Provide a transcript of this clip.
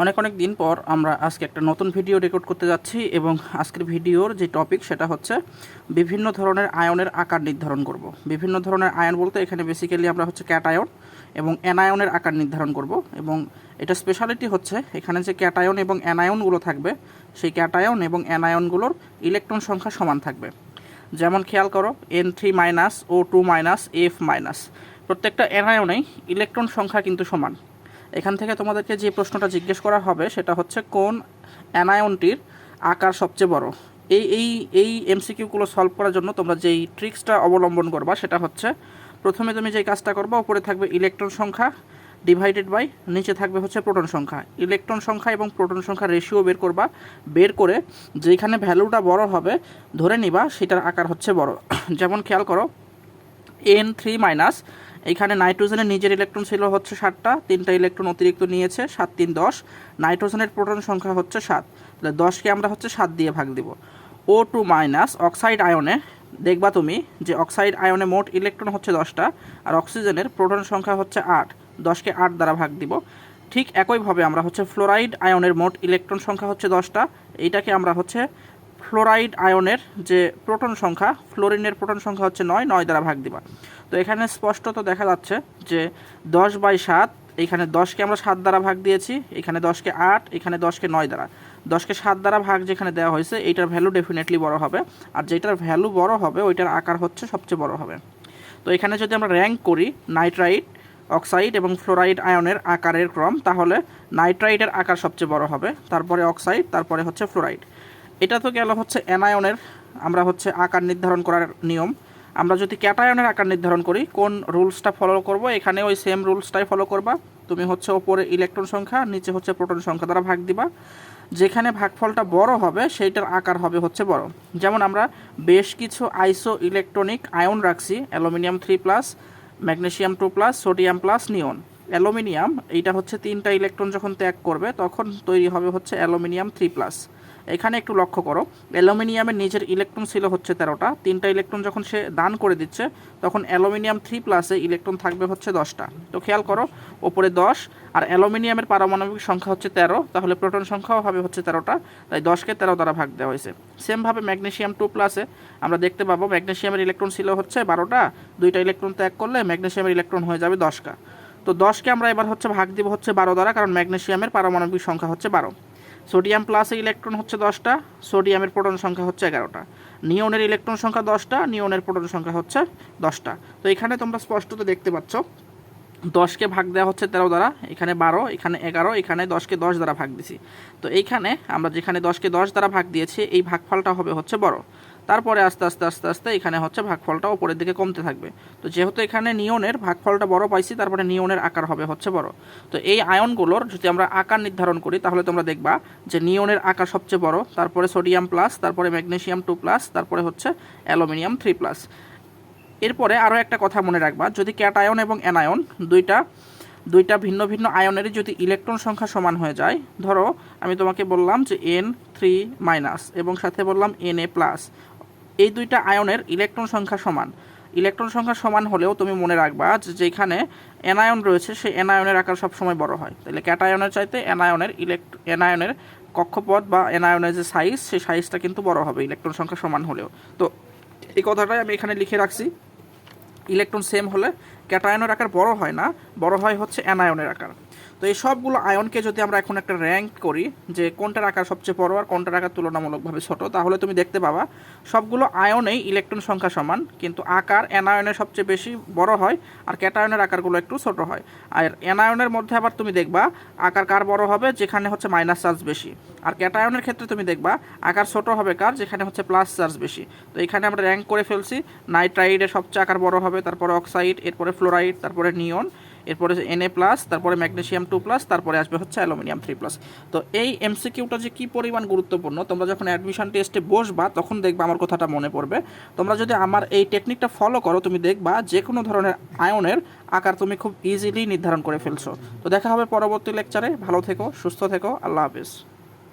অনেক অনেক দিন পর আমরা আজকে একটা নতুন ভিডিও রেকর্ড করতে যাচ্ছি এবং আজকের ভিডিওর যে টপিক সেটা হচ্ছে বিভিন্ন ধরনের আয়নের আকার নির্ধারণ করব। বিভিন্ন ধরনের আয়ন বলতে এখানে বেসিক্যালি আমরা হচ্ছে ক্যাটায়ন এবং অ্যানায়নের আকার নির্ধারণ করব এবং এটা স্পেশালিটি হচ্ছে এখানে যে ক্যাটায়ন এবং অ্যানায়নগুলো থাকবে, সেই ক্যাটায়ন এবং অ্যানায়নগুলোর ইলেকট্রন সংখ্যা সমান থাকবে। যেমন খেয়াল করো N three minus O two minus F minus প্রত্যেকটা অ্যানায়নেই ইলেকট্রন সংখ্যা কিন্তু সমান। এখান থেকে তোমাদেরকে যে প্রশ্নটা জিজ্ঞেস করা হবে সেটা হচ্ছে, কোন অ্যানায়নটির আকার সবচেয়ে বড়? এই এই এই এমসিকিউগুলো সলভ করার জন্য তোমরা যেই ট্রিক্সটা অবলম্বন করবা সেটা হচ্ছে, প্রথমে তুমি যেই কাজটা করবা, উপরে থাকবে ইলেকট্রন সংখ্যা ডিভাইডেড বাই নিচে থাকবে হচ্ছে প্রোটন সংখ্যা। ইলেকট্রন সংখ্যা এবং প্রোটন সংখ্যা রেশিও বের করবা, বের করে যেখানে ভ্যালুটা বড় হবে, ধরে নিবা সেটার আকার হচ্ছে বড়। যেমন খেয়াল করো এন থ্রি মাইনাস এখানে নাইট্রোজেনের নিজের ইলেকট্রন ছিল হচ্ছে সাতটা, তিনটা ইলেকট্রন অতিরিক্ত নিয়েছে, সাত তিন দশ। নাইট্রোজেনের প্রোটন সংখ্যা হচ্ছে সাত, তাহলে দশকে আমরা হচ্ছে সাত দিয়ে ভাগ দিব। ও টু মাইনাস অক্সাইড আয়নে দেখবা তুমি যে অক্সাইড আয়নে মোট ইলেকট্রন হচ্ছে দশটা, আর অক্সিজেনের প্রোটন সংখ্যা হচ্ছে আট দশকে আট দ্বারা ভাগ দিব। ঠিক একইভাবে আমরা হচ্ছে ফ্লোরাইড আয়নের মোট ইলেকট্রন সংখ্যা হচ্ছে দশটা, এইটাকে আমরা হচ্ছে ফ্লোরাইড আয়নের যে প্রোটন সংখ্যা, ফ্লোরিনের প্রোটন সংখ্যা হচ্ছে নয় নয় দ্বারা ভাগ দিবা। তো এখানে স্পষ্টত দেখা যাচ্ছে যে দশ বাই সাত, এখানে দশকে আমরা সাত দ্বারা ভাগ দিয়েছি, এখানে দশকে আট, এখানে দশকে নয় দ্বারা। দশকে সাত দ্বারা ভাগ যেখানে দেওয়া হয়েছে, এইটার ভ্যালু ডেফিনেটলি বড় হবে। আর যেটার ভ্যালু বড় হবে, ওইটার আকার হচ্ছে সবচেয়ে বড় হবে। তো এখানে যদি আমরা র্যাঙ্ক করি নাইট্রাইট অক্সাইড এবং ফ্লোরাইড আয়নের আকারের ক্রম, তাহলে নাইট্রাইটের আকার সবচেয়ে বড় হবে, তারপরে অক্সাইড তারপরে হচ্ছে ফ্লোরাইড এটা তো গেল হচ্ছে অ্যানায়নের, আমরা হচ্ছে আকার নির্ধারণ করার নিয়ম। আমরা যদি ক্যাটায়নের আকার নির্ধারণ করি, কোন রুলসটা ফলো করব? এখানে ওই সেম রুলসটাই ফলো করবা। তুমি হচ্ছে ওপরে ইলেকট্রন সংখ্যা, নিচে হচ্ছে প্রোটন সংখ্যা দ্বারা ভাগ দিবা। যেখানে ভাগফলটা বড় হবে, সেইটার আকার হবে হচ্ছে বড়। যেমন আমরা বেশ কিছু আইসো ইলেকট্রনিক আয়ন রাখছি, aluminium three plus magnesium two plus, sodium plus, neon. Aluminium, এইটা হচ্ছে তিনটা ইলেকট্রন যখন ত্যাগ করবে, তখন তৈরি হবে হচ্ছে অ্যালুমিনিয়াম থ্রি প্লাস। এখানে একটু লক্ষ্য করো, অ্যালুমিনিয়ামের নিজের ইলেকট্রন ছিল হচ্ছে তেরোটা, তিনটা ইলেকট্রন যখন সে দান করে দিচ্ছে, তখন অ্যালুমিনিয়াম থ্রি প্লাসে ইলেকট্রন থাকবে হচ্ছে দশটা। তো খেয়াল করো, ওপরে দশ আর অ্যালুমিনিয়ামের পারমাণবিক সংখ্যা হচ্ছে তেরো, তাহলে প্রোটন সংখ্যাও হবে হচ্ছে তেরোটা, তাই দশকে তেরো দ্বারা ভাগ দেওয়া হয়েছে। সেমভাবে ম্যাগনেশিয়াম টু প্লাসে আমরা দেখতে পাবো, ম্যাগনেশিয়ামের ইলেকট্রন ছিল হচ্ছে বারোটা, দুইটা ইলেকট্রন ত্যাগ করলে ম্যাগনেসিয়ামের ইলেকট্রন হয়ে যাবে দশটা তো দশকে আমরা এবার হচ্ছে ভাগ দিব হচ্ছে বারো দ্বারা, কারণ ম্যাগনেসিয়ামের পারমাণবিক সংখ্যা হচ্ছে বারো। সোডিয়াম প্লাসে ইলেকট্রন হচ্ছে দশটা, সোডিয়ামের প্রোটন সংখ্যা হচ্ছে এগারোটা। নিয়নের ইলেকট্রন সংখ্যা দশটা নিয়নের প্রোটন সংখ্যা হচ্ছে দশটা। তো এখানে তোমরা স্পষ্টত দেখতে পাচ্ছ, দশকে ভাগ দেওয়া হচ্ছে তেরো দ্বারা, এখানে বারো, এখানে এগারো, এখানে দশকে দশ দ্বারা ভাগ দিছি। তো এইখানে আমরা যেখানে দশকে দশ দ্বারা ভাগ দিয়েছি, এই ভাগফলটা হবে হচ্ছে বড়। তারপরে আস্তে আস্তে আস্তে আস্তে এখানে হচ্ছে ভাগফলটা ওপরের দিকে কমতে থাকবে। তো যেহেতু এখানে নিয়নের ভাগফলটা বড় পাইছি, তারপরে নিয়নের আকার হবে হচ্ছে বড়। তো এই আয়নগুলোর যদি আমরা আকার নির্ধারণ করি, তাহলে তোমরা দেখবা যে নিয়নের আকার সবচেয়ে বড়, তারপরে সোডিয়াম প্লাস, তারপরে ম্যাগনেসিয়াম টু প্লাস, তারপরে হচ্ছে অ্যালুমিনিয়াম থ্রি প্লাস। এরপরে আরও একটা কথা মনে রাখবা, যদি ক্যাটায়ন এবং অ্যানায়ন দুইটা দুইটা ভিন্ন ভিন্ন আয়নেরই যদি ইলেকট্রন সংখ্যা সমান হয়ে যায়, ধরো আমি তোমাকে বললাম যে এন থ্রি মাইনাস এবং সাথে বললাম এন এ প্লাস। এই দুইটা আয়নের ইলেকট্রন সংখ্যা সমান। ইলেকট্রন সংখ্যা সমান হলেও তুমি মনে রাখবা যেখানে অ্যানায়ন রয়েছে, সেই অ্যানায়নের আকার সবসময় বড় হয়। তাহলে ক্যাটায়নের চাইতে অ্যানায়নের ইলেকট্র অ্যানায়নের কক্ষপথ বা অ্যানায়নের যে সাইজ সেই সাইজটা কিন্তু বড় হবে ইলেকট্রন সংখ্যা সমান হলেও। তো এই কথাটাই আমি এখানে লিখে রাখছি। ইলেকট্রন সেম হলে ক্যাটায়নের আকার বড় হয় না, বড় হয় হচ্ছে অ্যানায়নের আকার। তো এই সবগুলো আয়নকে যদি আমরা এখন একটা র্যাঙ্ক করি, যে কোনটার আকার সবচেয়ে বড় আর কোনটার আকার তুলনামূলকভাবে ছোট, তাহলে তুমি দেখতে পাবা সবগুলো আয়নেই ইলেকট্রন সংখ্যা সমান, কিন্তু আকার অ্যানায়নের সবচেয়ে বেশি বড় হয় আর ক্যাটায়নের আকারগুলো একটু ছোট হয়। আর অ্যানায়নের মধ্যে আবার তুমি দেখবা আকার কার বড় হবে, যেখানে হচ্ছে মাইনাস চার্জ বেশি। আর ক্যাটায়নের ক্ষেত্রে তুমি দেখবা আকার ছোট হবে কার, যেখানে হচ্ছে প্লাস চার্জ বেশি। তো এখানে আমরা র্যাঙ্ক করে ফেলছি নাইট্রাইডের সবচেয়ে আকার বড় হবে, তারপরে অক্সাইড এরপরে ফ্লোরাইড তারপরে নিয়ন এরপরে এন এ প্লাস তারপরে ম্যাগনেশিয়াম টু প্লাস তারপরে আসবে হচ্ছে অ্যালুমিনিয়াম থ্রি প্লাস তো এই এমসিকিউটা যে কী পরিমাণ গুরুত্বপূর্ণ, তোমরা যখন অ্যাডমিশন টেস্টে বসবা, তখন দেখবা আমার কথাটা মনে পড়বে। তোমরা যদি আমার এই টেকনিকটা ফলো করো, তুমি দেখবা যে কোনো ধরনের আয়নের আকার তুমি খুব ইজিলি নির্ধারণ করে ফেলছো। তো দেখা হবে পরবর্তী লেকচারে ভালো থেকো, সুস্থ থেকো, আল্লাহ হাফিজ।